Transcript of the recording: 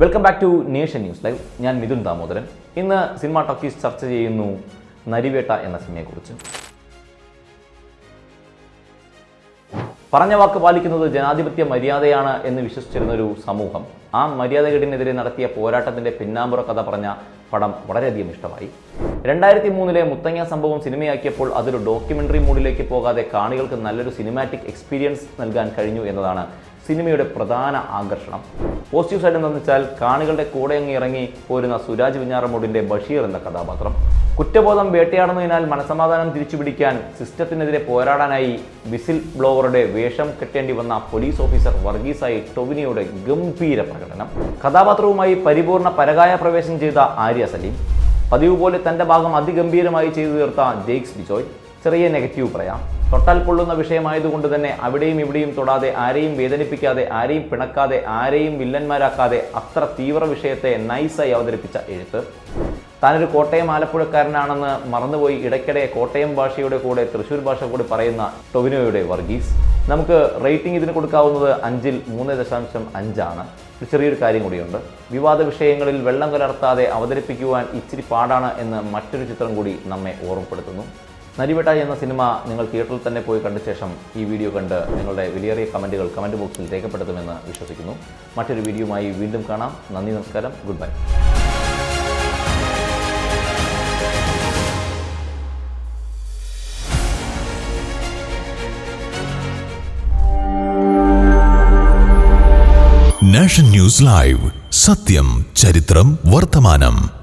Welcome back to nation news live ഞാൻ മിഥുൻ ദാമോദരൻ. ഇന്ന് cinema talkies ചർച്ച ചെയ്യുന്നു നരിവേട്ട എന്ന സിനിമയെക്കുറിച്ച്. പറഞ്ഞ വാക്ക് പാലിക്കുന്നത് ജനാധിപത്യ മര്യാദയാണ് എന്ന് വിശ്വസിച്ചിരുന്ന ഒരു സമൂഹം ആ മര്യാദകേടിനെതിരെ നടത്തിയ പോരാട്ടത്തിന്റെ പിന്നാമ്പുറ കഥ പറഞ്ഞ പടം വളരെയധികം ഇഷ്ടമായി. രണ്ടായിരത്തി മൂന്നിലെ മുത്തങ്ങ സംഭവം സിനിമയാക്കിയപ്പോൾ അതൊരു ഡോക്യുമെന്ററി മൂഡിലേക്ക് പോകാതെ കാണികൾക്ക് നല്ലൊരു സിനിമാറ്റിക് എക്സ്പീരിയൻസ് നൽകാൻ കഴിഞ്ഞു എന്നതാണ് സിനിമയുടെ പ്രധാന ആകർഷണം. പോസിറ്റീവ് സൈഡ് എന്താണെന്ന് വെച്ചാൽ കാണികളുടെ കൂടെ അങ്ങ് ഇറങ്ങി പോരുന്ന സുരാജ് വിഞ്ഞാറമൂടിന്റെ ബഷീർ എന്ന കഥാപാത്രം. കുറ്റബോധം വേട്ടയാടുന്നതിനാൽ മനസമാധാനം തിരിച്ചുപിടിക്കാൻ സിസ്റ്റത്തിനെതിരെ പോരാടാനായി വിസിൽ ബ്ലോവറുടെ വേഷം കെട്ടേണ്ടി വന്ന പോലീസ് ഓഫീസർ വർഗീസായി ടൊവിനിയുടെ ഗംഭീര പ്രകടനം. കഥാപാത്രവുമായി പരിപൂർണ പരകായ പ്രവേശനം ചെയ്ത ആര്യ സലീം. പതിവ് പോലെ തന്റെ ഭാഗം അതിഗംഭീരമായി ചെയ്തു തീർത്ത ജെയ്ക്സ് ബിജോയ്. ചെറിയ നെഗറ്റീവ് പറയാം. തൊട്ടാൽ പൊള്ളുന്ന വിഷയമായതുകൊണ്ട് തന്നെ അവിടെയും ഇവിടെയും തൊടാതെ ആരെയും വേദനിപ്പിക്കാതെ ആരെയും പിണക്കാതെ ആരെയും വില്ലന്മാരാക്കാതെ അത്ര തീവ്ര വിഷയത്തെ നൈസായി അവതരിപ്പിച്ച എഴുത്ത്. താനൊരു കോട്ടയം ആലപ്പുഴക്കാരനാണെന്ന് മറന്നുപോയി ഇടയ്ക്കിടെ കോട്ടയം ഭാഷയുടെ കൂടെ തൃശ്ശൂർ ഭാഷ കൂടി പറയുന്ന ടൊവിനോയുടെ വർഗീസ്. നമുക്ക് റേറ്റിംഗ് ഇതിന് കൊടുക്കാവുന്നത് അഞ്ചിൽ മൂന്ന് ദശാംശം അഞ്ചാണ്. ഒരു ചെറിയൊരു കാര്യം കൂടിയുണ്ട്. വിവാദ വിഷയങ്ങളിൽ വെള്ളം കലർത്താതെ അവതരിപ്പിക്കുവാൻ ഇച്ചിരി പാടാണ് എന്ന് മറ്റൊരു ചിത്രം കൂടി നമ്മെ ഓർമ്മപ്പെടുത്തുന്നു. നരിവേട്ട എന്ന സിനിമ നിങ്ങൾ തിയേറ്ററിൽ തന്നെ പോയി കണ്ട ശേഷം ഈ വീഡിയോ കണ്ട് നിങ്ങളുടെ വിലയേറിയ കമന്റുകൾ കമന്റ് ബോക്സിൽ രേഖപ്പെടുത്തുമെന്ന് വിശ്വസിക്കുന്നു. മറ്റൊരു വീഡിയോയുമായി വീണ്ടും കാണാം. നന്ദി നമസ്കാരം. Good bye. Nation news live. സത്യം ചരിത്രം വർത്തമാനം.